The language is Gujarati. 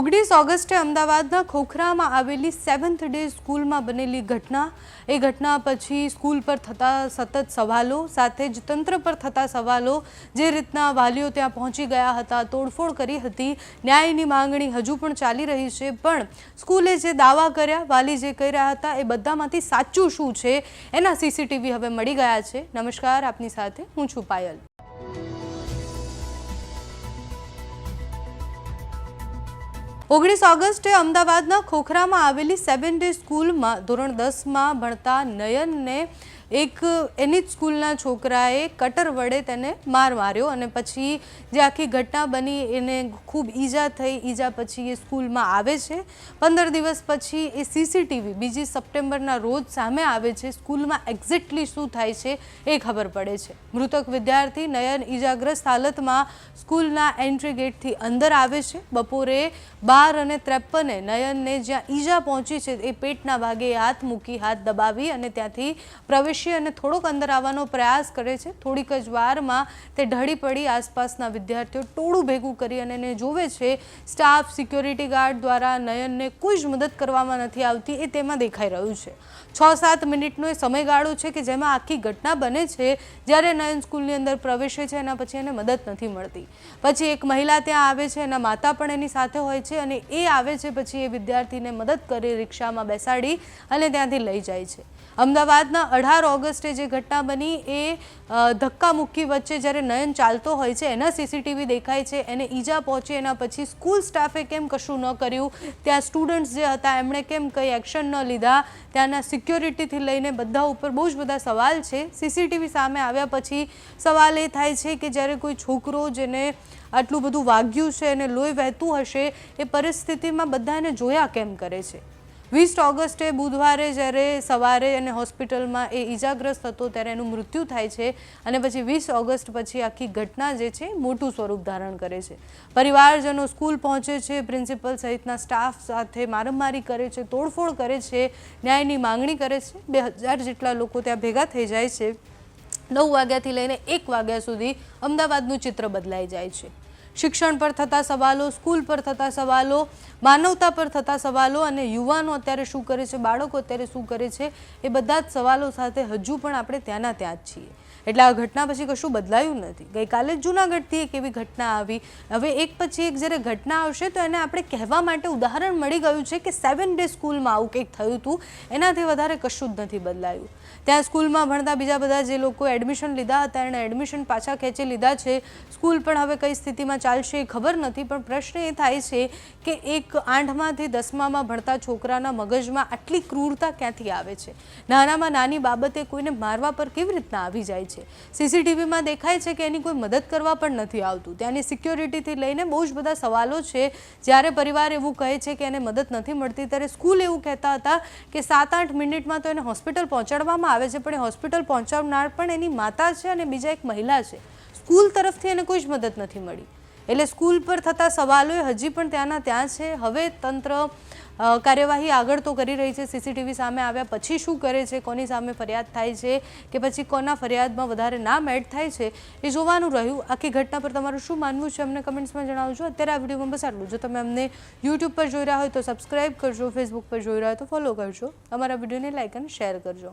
ઓગણીસ ઓગસ્ટે અમદાવાદના ખોખરામાં આવેલી સેવન્થ ડે સ્કૂલમાં બનેલી ઘટના. એ ઘટના પછી સ્કૂલ પર થતા સતત સવાલો, સાથે જ તંત્ર પર થતા સવાલો, જે રીતના વાલીઓ ત્યાં પહોંચી ગયા હતા, તોડફોડ કરી હતી. ન્યાયની માંગણી હજુ પણ ચાલી રહી છે, પણ સ્કૂલે જે દાવા કર્યા, વાલી જે કહી રહ્યા હતા, એ બધામાંથી સાચું શું છે? એના સીસીટીવી હવે મળી ગયા છે. નમસ્કાર, આપની સાથે હું છું પાયલ. ઓગણીસ ઓગસ્ટે અમદાવાદના ખોખરામાં આવેલી સેવન ડે સ્કૂલમાં ધોરણ દસમાં ભણતા નયનને એક એની જ સ્કૂલના છોકરાએ કટર વડે તેને માર માર્યો અને પછી જે આખી ઘટના બની એને ખૂબ ઈજા થઈ. ઈજા પછી એ સ્કૂલમાં આવે છે. પંદર દિવસ પછી એ સીસીટીવી બીજી સપ્ટેમ્બરના રોજ સામે આવે છે. સ્કૂલમાં એક્ઝેક્ટલી શું થાય છે એ ખબર પડે છે. મૃતક વિદ્યાર્થી નયન ઈજાગ્રસ્ત હાલતમાં સ્કૂલના એન્ટ્રી ગેટથી અંદર આવે છે. બપોરે બાર અને ત્રેપને નયનને જ્યાં ઈજા પહોંચી છે એ પેટના ભાગે હાથ મૂકી હાથ દબાવી અને ત્યાંથી પ્રવેશી અને થોડોક અંદર આવવાનો પ્રયાસ કરે છે. થોડીક જ વારમાં તે ઢળી પડી આસપાસના વિદ્યાર્થીઓ ટોળું ભેગું કરી અને એને જોવે છે, સ્ટાફ, સિક્યોરિટી ગાર્ડ દ્વારા નયનને કોઈ જ મદદ કરવામાં નથી આવતી એ તેમાં દેખાઈ રહ્યું છે. છ સાત મિનિટનો એ સમયગાળો છે કે જેમાં આખી ઘટના બને છે, જ્યારે નયન સ્કૂલની અંદર પ્રવેશે છે એના પછી એને મદદ નથી મળતી. પછી એક મહિલા ત્યાં આવે છે, એના માતા પણ એની સાથે હોય છે અને એ આવે છે પછી એ વિદ્યાર્થીને મદદ કરી, રિક્ષામાં બેસાડી અને ત્યાંથી લઈ જાય છે. અમદાવાદના અઢાર ઓગસ્ટે જે ઘટના બની એ ધક્કા મુક્કી વચ્ચે જ્યારે નયન ચાલતો હોય છે, એના સીસીટીવી દેખાય છે, એને ઈજા પહોંચી, એના પછી સ્કૂલ સ્ટાફે કેમ કશું ન કર્યું? ત્યાં સ્ટુડન્ટ્સ જે હતા, એમણે કેમ કંઈ એક્શન ન લીધા? ત્યાંના સિક્યોરિટીથી લઈને બધા ઉપર બહુ જ બધા સવાલ છે. સીસીટીવી સામે આવ્યા પછી સવાલ એ થાય છે કે જ્યારે કોઈ છોકરો જેને આટલું બધું વાગ્યું છે અને લોહી વહેતું હશે, એ પરિસ્થિતિમાં બધાને જોયા કેમ કરે છે? વીસ ઓગસ્ટે, બુધવારે જ્યારે સવારે એને હોસ્પિટલમાં એ ઈજાગ્રસ્ત હતો ત્યારે એનું મૃત્યુ થાય છે અને પછી વીસ ઓગસ્ટ પછી આખી ઘટના જે છે, મોટું સ્વરૂપ ધારણ કરે છે. પરિવારજનો સ્કૂલ પહોંચે છે, પ્રિન્સિપલ સહિતના સ્ટાફ સાથે મારમારી કરે છે, તોડફોડ કરે છે, ન્યાયની માંગણી કરે છે. બે હજાર જેટલા લોકો ત્યાં ભેગા થઈ જાય છે. નવ વાગ્યાથી લઈને એક વાગ્યા સુધી અમદાવાદનું ચિત્ર બદલાઈ જાય છે. શિક્ષણ પર થતા સવાલો, સ્કૂલ પર થતા સવાલો, માનવતા પર થતા સવાલો અને યુવાનો અત્યારે શું કરે છે, બાળકો અત્યારે શું કરે છે, એ બધા જ સવાલો સાથે હજુ પણ આપણે ત્યાંના ત્યાં જ છીએ. એટલે આ ઘટના પછી કશું બદલાયું નથી. ગઈકાલે જૂનાગઢથી એક એવી ઘટના આવી. હવે એક પછી એક જ્યારે ઘટના આવશે તો એને આપણે કહેવા માટે ઉદાહરણ મળી ગયું છે કે સેવન ડે સ્કૂલમાં આવું કંઈક થયું હતું. એનાથી વધારે કશું જ નથી બદલાયું. ત્યાં સ્કૂલમાં ભણતા બીજા બધા જે લોકો એડમિશન લીધા હતા, એણે એડમિશન પાછા ખેંચી લીધા છે. સ્કૂલ પણ હવે કઈ સ્થિતિમાં ચાલશે એ ખબર નથી, પણ પ્રશ્ન એ થાય છે કે એક આઠમાંથી દસમામાં ભણતા છોકરાના મગજમાં આટલી ક્રૂરતા ક્યાંથી આવે છે? નાનામાં નાની બાબતે કોઈને મારવા પર કેવી રીતના આવી જાય છે સીસીટીવીમાં દેખાય છે કે એની કોઈ મદદ કરવા પણ નથી આવતું. ત્યાંની સિક્યોરિટીથી લઈને બહુ જ બધા સવાલો છે. જ્યારે પરિવાર એવું કહે છે કે એને મદદ નથી મળતી, ત્યારે સ્કૂલ એવું કહેતા હતા કે સાત આઠ મિનિટમાં તો એને હોસ્પિટલ પહોંચાડવામાં આવે છે, પણ એ હોસ્પિટલ પહોંચાડનાર પણ એની માતા છે અને બીજા એક મહિલા છે. સ્કૂલ તરફથી એને કોઈ જ મદદ નથી મળી. એટલે સ્કૂલ પર થતા સવાલો હજી પણ ત્યાંના ત્યાં છે. હવે તંત્ર કાર્યવાહી આગળ તો કરી રહી છે, સીસીટીવી સામે આવ્યા પછી શું કરે છે, કોની સામે ફરિયાદ થાય છે, કે પછી કોના ફરિયાદમાં વધારે નામ એડ થાય છે, એ જોવાનું રહ્યું. આખી ઘટના પર તમારું શું માનવું છે, અમને કમેન્ટ્સમાં જણાવજો. અત્યારે આ વિડીયોમાં બસ આટલું જો. તમે અમને યુટ્યુબ પર જોઈ રહ્યા હોય તો સબસ્ક્રાઈબ કરજો ફેસબુક પર જોઈ રહ્યા હોય તો ફોલો કરજો. અમારા વિડીયોને લાઇક અને શેર કરજો.